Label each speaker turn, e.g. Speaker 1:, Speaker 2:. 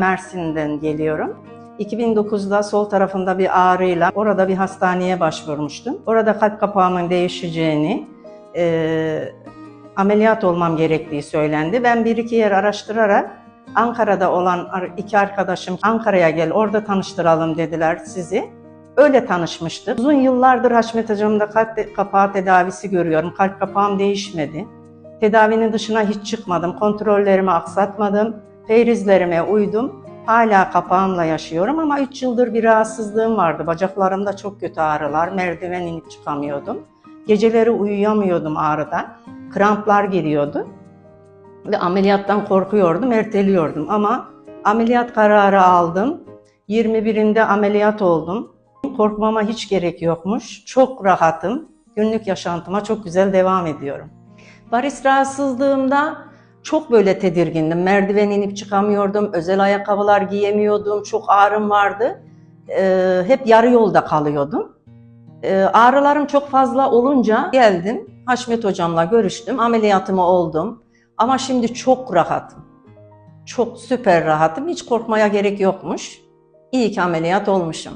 Speaker 1: Mersin'den geliyorum. 2009'da sol tarafında bir ağrıyla orada bir hastaneye başvurmuştum. Orada kalp kapağımın değişeceğini, e, ameliyat olmam gerektiği söylendi. Ben bir iki yer araştırarak Ankara'da olan iki arkadaşım Ankara'ya gel orada tanıştıralım dediler sizi. Öyle tanışmıştık. Uzun yıllardır Haşmet Hocam'da kalp kapağı tedavisi görüyorum. Kalp kapağım değişmedi. Tedavinin dışına hiç çıkmadım. Kontrollerimi aksatmadım. Feyrizlerime uydum. Hala kapağımla yaşıyorum ama 3 yıldır bir rahatsızlığım vardı. Bacaklarımda çok kötü ağrılar. Merdiven inip çıkamıyordum. Geceleri uyuyamıyordum ağrıdan. Kramplar giriyordu. Ve ameliyattan korkuyordum, erteliyordum. Ama ameliyat kararı aldım. 21'inde ameliyat oldum. Korkmama hiç gerek yokmuş. Çok rahatım. Günlük yaşantıma çok güzel devam ediyorum. Varis rahatsızlığımda çok böyle tedirgindim. Merdiven inip çıkamıyordum. Özel ayakkabılar giyemiyordum. Çok ağrım vardı. Ee, hep yarı yolda kalıyordum. Ee, ağrılarım çok fazla olunca geldim. Haşmet hocamla görüştüm. Ameliyatımı oldum. Ama şimdi çok rahatım. Çok süper rahatım. Hiç korkmaya gerek yokmuş. İyi ki ameliyat olmuşum.